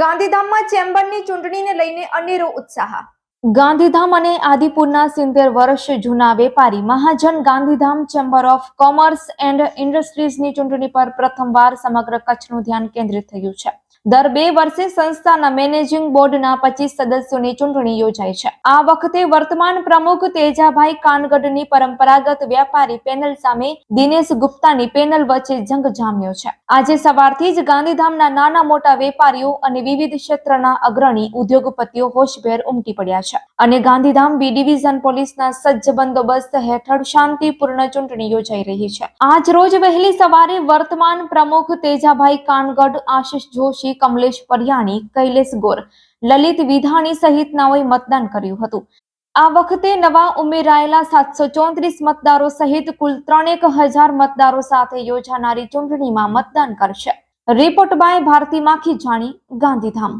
ગાંધીધામમાં ચેમ્બરની ચૂંટણીને લઈને અનેરો ઉત્સાહ. ગાંધીધામ અને આદિપુરના સિત્તેર વર્ષ જૂના વેપારી મહાજન Gandhidham chamber of commerce and ઇન્ડસ્ટ્રીઝની ચૂંટણી પર પ્રથમવાર સમગ્ર કચ્છનું ધ્યાન કેન્દ્રિત થયું છે. દર બે વર્ષે સંસ્થાના મેનેજિંગ બોર્ડના પચીસ સદસ્યોની ચૂંટણી યોજાય છે. આ વખતે વર્તમાન પ્રમુખ તેજાભાઈ કાનગડની પરંપરાગત વ્યાપારી પેનલ સામે દિનેશ ગુપ્તાની પેનલ વચ્ચે જંગ જામ્યો છે. આજે સવારથી જ ગાંધીધામના નાના મોટા વેપારીઓ અને વિવિધ ક્ષેત્રના અગ્રણી ઉદ્યોગપતિઓ હોશભેર ઉમટી પડ્યા છે. અને ગાંધીધામ બી ડિવિઝન પોલીસના સજ્જ બંદોબસ્ત હેઠળ શાંતિપૂર્ણ ચૂંટણી યોજાઈ રહી છે. આજ રોજ વહેલી સવારે વર્તમાન પ્રમુખ તેજાભાઈ કાનગઢ, આશિષ જોશી, કમલેશ પરિયાણી, કૈલેશ ગોર, લલિત વિધાણી સહિતનાઓએ મતદાન કર્યું હતું. આ વખતે નવા ઉમેરાયેલા સાતસો ચોત્રીસ મતદારો સહિત કુલ ત્રણેક હજાર મતદારો સાથે યોજાનારી ચૂંટણીમાં મતદાન કરશે. રિપોર્ટ બાય ભારતી માખી, જાણી ગાંધીધામ.